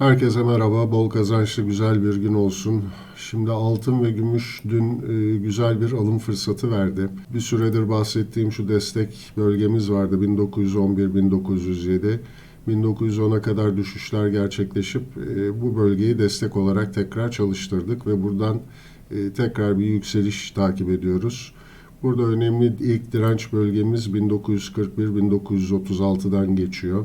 Herkese merhaba, bol kazançlı güzel bir gün olsun. Şimdi altın ve gümüş dün e, güzel bir alım fırsatı verdi. Bir süredir bahsettiğim şu destek bölgemiz vardı 1911-1907. 1910'a kadar düşüşler gerçekleşip e, bu bölgeyi destek olarak tekrar çalıştırdık ve buradan e, tekrar bir yükseliş takip ediyoruz. Burada önemli ilk direnç bölgemiz 1941-1936'dan geçiyor.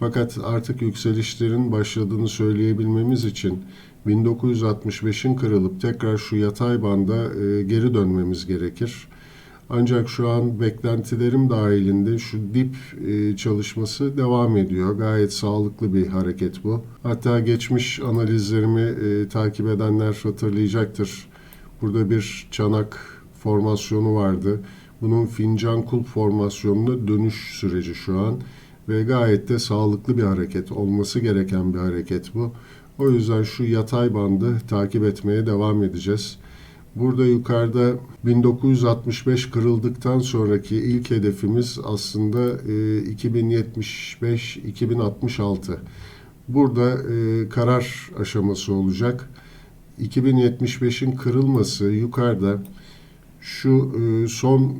Fakat artık yükselişlerin başladığını söyleyebilmemiz için 1965'in kırılıp tekrar şu yatay banda e, geri dönmemiz gerekir. Ancak şu an beklentilerim dahilinde şu dip e, çalışması devam ediyor. Gayet sağlıklı bir hareket bu. Hatta geçmiş analizlerimi e, takip edenler hatırlayacaktır. Burada bir çanak formasyonu vardı. Bunun fincan kulp formasyonuna dönüş süreci şu an ve gayet de sağlıklı bir hareket olması gereken bir hareket bu. O yüzden şu yatay bandı takip etmeye devam edeceğiz. Burada yukarıda 1965 kırıldıktan sonraki ilk hedefimiz aslında 2075-2066. Burada e, karar aşaması olacak. 2075'in kırılması yukarıda şu e, son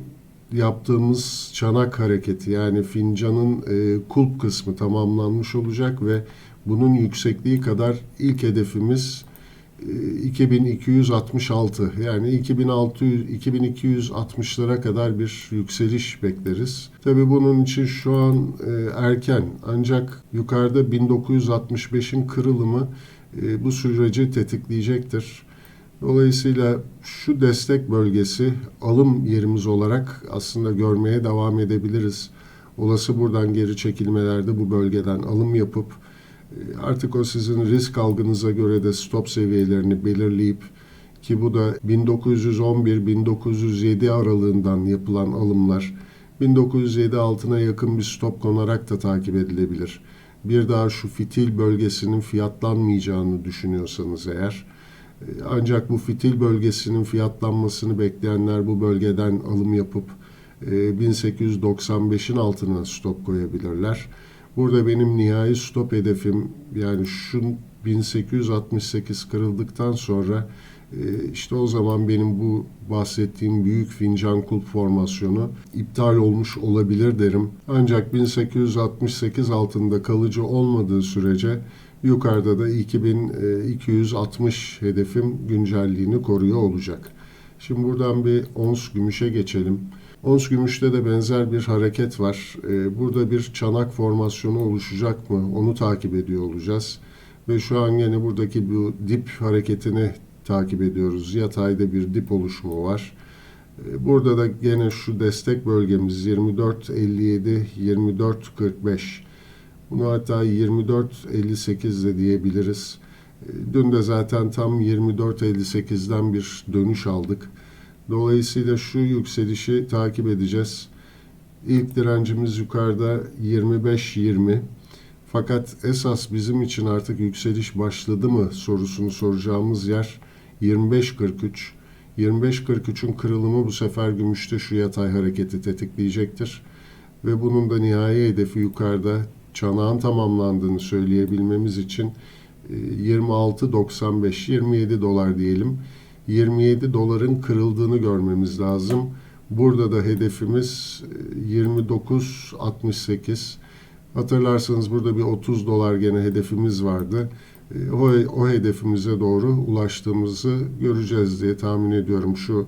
yaptığımız çanak hareketi yani fincanın e, kulp kısmı tamamlanmış olacak ve bunun yüksekliği kadar ilk hedefimiz e, 2266 yani 2600 2260'lara kadar bir yükseliş bekleriz. Tabi bunun için şu an e, erken ancak yukarıda 1965'in kırılımı e, bu süreci tetikleyecektir. Dolayısıyla şu destek bölgesi alım yerimiz olarak aslında görmeye devam edebiliriz. Olası buradan geri çekilmelerde bu bölgeden alım yapıp e, artık o sizin risk algınıza göre de stop seviyelerini belirleyip ki bu da 1911-1907 aralığından yapılan alımlar 1907 altına yakın bir stop konarak da takip edilebilir. Bir daha şu fitil bölgesinin fiyatlanmayacağını düşünüyorsanız eğer ancak bu fitil bölgesinin fiyatlanmasını bekleyenler bu bölgeden alım yapıp 1895'in altına stop koyabilirler. Burada benim nihai stop hedefim yani şu 1868 kırıldıktan sonra işte o zaman benim bu bahsettiğim büyük fincan kulp formasyonu iptal olmuş olabilir derim. Ancak 1868 altında kalıcı olmadığı sürece Yukarıda da 2260 hedefim güncelliğini koruyor olacak. Şimdi buradan bir ons gümüşe geçelim. Ons gümüşte de benzer bir hareket var. Ee, burada bir çanak formasyonu oluşacak mı? Onu takip ediyor olacağız. Ve şu an yine buradaki bu dip hareketini takip ediyoruz. Yatayda bir dip oluşumu var. Ee, burada da gene şu destek bölgemiz 24.57, 24.45. Bunu hatta 24.58 de diyebiliriz. E, dün de zaten tam 24.58'den bir dönüş aldık. Dolayısıyla şu yükselişi takip edeceğiz. İlk direncimiz yukarıda 25.20. Fakat esas bizim için artık yükseliş başladı mı sorusunu soracağımız yer 25.43. 25.43'ün kırılımı bu sefer gümüşte şu yatay hareketi tetikleyecektir. Ve bunun da nihai hedefi yukarıda çanağın tamamlandığını söyleyebilmemiz için 26.95 e, 27 dolar diyelim. 27 doların kırıldığını görmemiz lazım. Burada da hedefimiz 29.68. E, Hatırlarsanız burada bir 30 dolar gene hedefimiz vardı. E, o, o hedefimize doğru ulaştığımızı göreceğiz diye tahmin ediyorum. Şu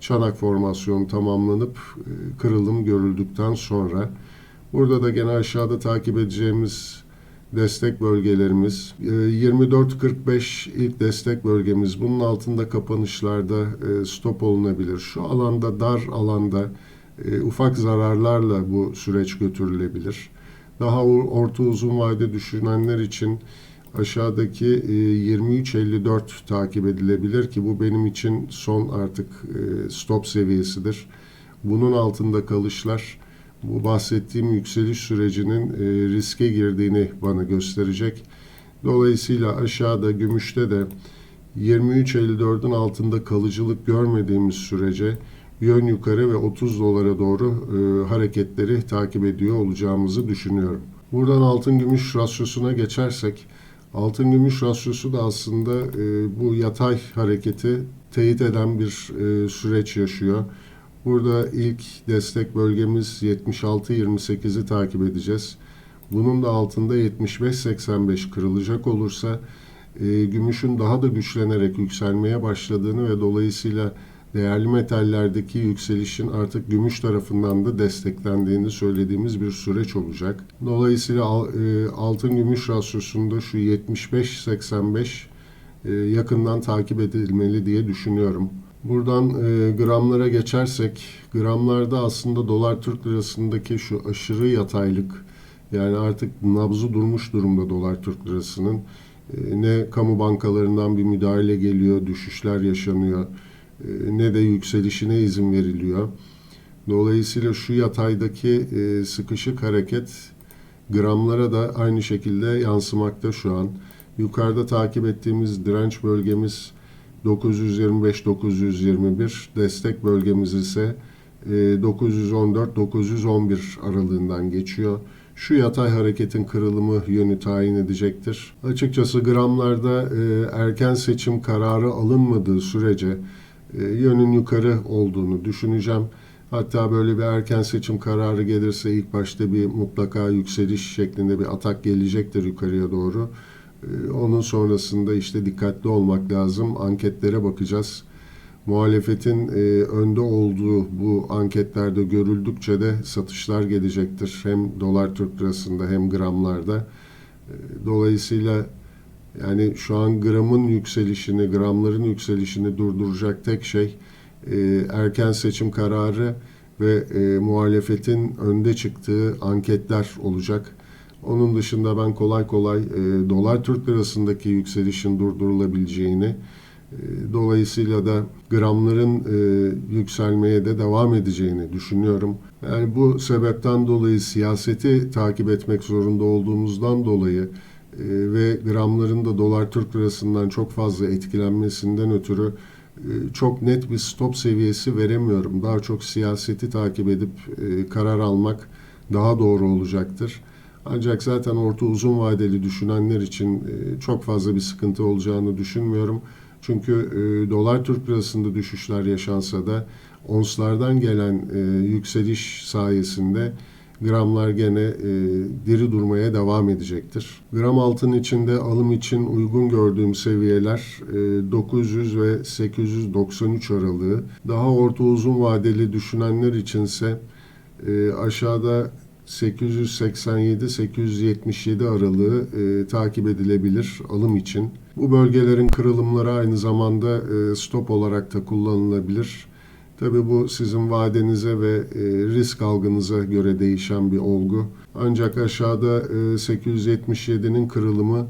çanak formasyonu tamamlanıp kırılım görüldükten sonra. Burada da gene aşağıda takip edeceğimiz destek bölgelerimiz 24-45 e, ilk destek bölgemiz. Bunun altında kapanışlarda e, stop olunabilir. Şu alanda dar alanda e, ufak zararlarla bu süreç götürülebilir. Daha orta uzun vade düşünenler için aşağıdaki 23.54 takip edilebilir ki bu benim için son artık stop seviyesidir. Bunun altında kalışlar bu bahsettiğim yükseliş sürecinin e, riske girdiğini bana gösterecek. Dolayısıyla aşağıda gümüşte de 23.54'ün altında kalıcılık görmediğimiz sürece yön yukarı ve 30 dolara doğru e, hareketleri takip ediyor olacağımızı düşünüyorum. Buradan altın gümüş rasyosuna geçersek Altın gümüş rasyosu da aslında e, bu yatay hareketi teyit eden bir e, süreç yaşıyor. Burada ilk destek bölgemiz 76.28'i takip edeceğiz. Bunun da altında 75.85 kırılacak olursa e, gümüşün daha da güçlenerek yükselmeye başladığını ve dolayısıyla değerli metallerdeki yükselişin artık gümüş tarafından da desteklendiğini söylediğimiz bir süreç olacak. Dolayısıyla e, altın gümüş rasyosunda şu 75-85 e, yakından takip edilmeli diye düşünüyorum. Buradan e, gramlara geçersek, gramlarda aslında dolar Türk lirasındaki şu aşırı yataylık, yani artık nabzı durmuş durumda dolar Türk lirasının. E, ne kamu bankalarından bir müdahale geliyor, düşüşler yaşanıyor, e, ne de yükselişine izin veriliyor. Dolayısıyla şu yataydaki e, sıkışık hareket gramlara da aynı şekilde yansımakta şu an. Yukarıda takip ettiğimiz direnç bölgemiz 925-921, destek bölgemiz ise e, 914-911 aralığından geçiyor. Şu yatay hareketin kırılımı yönü tayin edecektir. Açıkçası gramlarda e, erken seçim kararı alınmadığı sürece e, yönün yukarı olduğunu düşüneceğim. Hatta böyle bir erken seçim kararı gelirse ilk başta bir mutlaka yükseliş şeklinde bir atak gelecektir yukarıya doğru. Ee, Onun sonrasında işte dikkatli olmak lazım. Anketlere bakacağız. Muhalefetin e, önde olduğu bu anketlerde görüldükçe de satışlar gelecektir. Hem dolar Türk lirasında hem gramlarda. E, Dolayısıyla yani şu an gramın yükselişini, gramların yükselişini durduracak tek şey e, erken seçim kararı ve e, muhalefetin önde çıktığı anketler olacak. Onun dışında ben kolay kolay e, dolar Türk lirasındaki yükselişin durdurulabileceğini, e, dolayısıyla da gramların e, yükselmeye de devam edeceğini düşünüyorum. Yani bu sebepten dolayı siyaseti takip etmek zorunda olduğumuzdan dolayı e, ve gramların da dolar Türk lirasından çok fazla etkilenmesinden ötürü e, çok net bir stop seviyesi veremiyorum. Daha çok siyaseti takip edip e, karar almak daha doğru olacaktır. Ancak zaten orta uzun vadeli düşünenler için e, çok fazla bir sıkıntı olacağını düşünmüyorum. Çünkü e, dolar Türk lirasında düşüşler yaşansa da onslardan gelen e, yükseliş sayesinde gramlar gene e, diri durmaya devam edecektir. Gram altın içinde alım için uygun gördüğüm seviyeler e, 900 ve 893 aralığı. Daha orta uzun vadeli düşünenler içinse e, aşağıda 887-877 aralığı e, takip edilebilir alım için. Bu bölgelerin kırılımları aynı zamanda e, stop olarak da kullanılabilir. Tabii bu sizin vadenize ve e, risk algınıza göre değişen bir olgu. Ancak aşağıda e, 877'nin kırılımı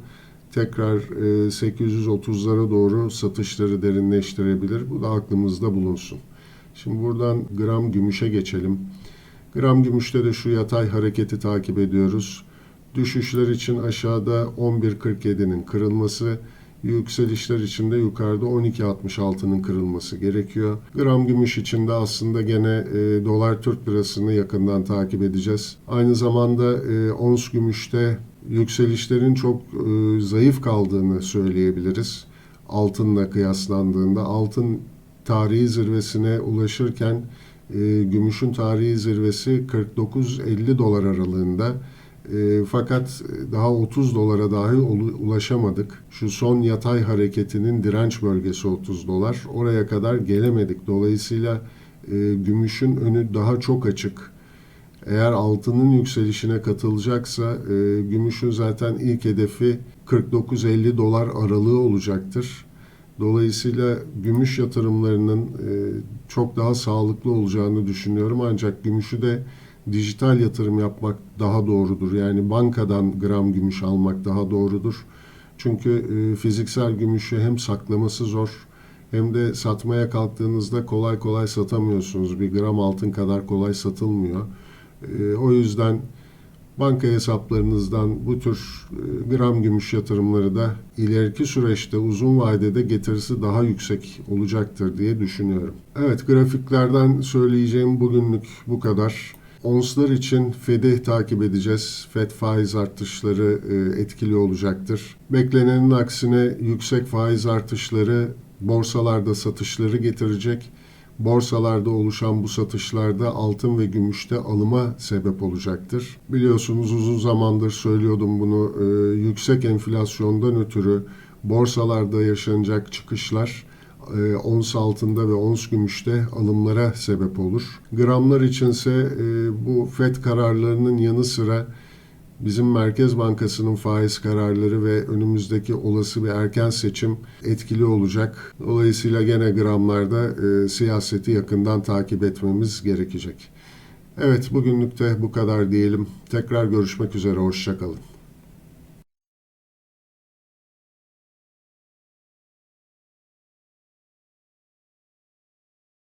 tekrar e, 830'lara doğru satışları derinleştirebilir. Bu da aklımızda bulunsun. Şimdi buradan gram gümüşe geçelim. Gram gümüşte de şu yatay hareketi takip ediyoruz. Düşüşler için aşağıda 11.47'nin kırılması, yükselişler için de yukarıda 12.66'nın kırılması gerekiyor. Gram gümüş için de aslında gene e, dolar Türk lirasını yakından takip edeceğiz. Aynı zamanda e, ons gümüşte yükselişlerin çok e, zayıf kaldığını söyleyebiliriz. Altınla kıyaslandığında altın tarihi zirvesine ulaşırken e, gümüşün tarihi zirvesi 49-50 dolar aralığında. E, fakat daha 30 dolara dahi ulaşamadık. Şu son yatay hareketinin direnç bölgesi 30 dolar. Oraya kadar gelemedik. Dolayısıyla e, gümüşün önü daha çok açık. Eğer altının yükselişine katılacaksa e, gümüşün zaten ilk hedefi 49-50 dolar aralığı olacaktır. Dolayısıyla gümüş yatırımlarının e, çok daha sağlıklı olacağını düşünüyorum. Ancak gümüşü de dijital yatırım yapmak daha doğrudur. Yani bankadan gram gümüş almak daha doğrudur. Çünkü e, fiziksel gümüşü hem saklaması zor hem de satmaya kalktığınızda kolay kolay satamıyorsunuz. Bir gram altın kadar kolay satılmıyor. E, o yüzden banka hesaplarınızdan bu tür e, gram gümüş yatırımları da ileriki süreçte uzun vadede getirisi daha yüksek olacaktır diye düşünüyorum. Evet grafiklerden söyleyeceğim bugünlük bu kadar. Onslar için Fed'i takip edeceğiz. Fed faiz artışları e, etkili olacaktır. Beklenenin aksine yüksek faiz artışları borsalarda satışları getirecek. Borsalarda oluşan bu satışlarda altın ve gümüşte alıma sebep olacaktır. Biliyorsunuz uzun zamandır söylüyordum bunu. e, yüksek enflasyondan ötürü borsalarda yaşanacak çıkışlar e, ons altında ve ons gümüşte alımlara sebep olur. Gramlar içinse e, bu FED kararlarının yanı sıra bizim Merkez Bankası'nın faiz kararları ve önümüzdeki olası bir erken seçim etkili olacak. Dolayısıyla gene gramlarda e, siyaseti yakından takip etmemiz gerekecek. Evet bugünlük de bu kadar diyelim. Tekrar görüşmek üzere, hoşçakalın.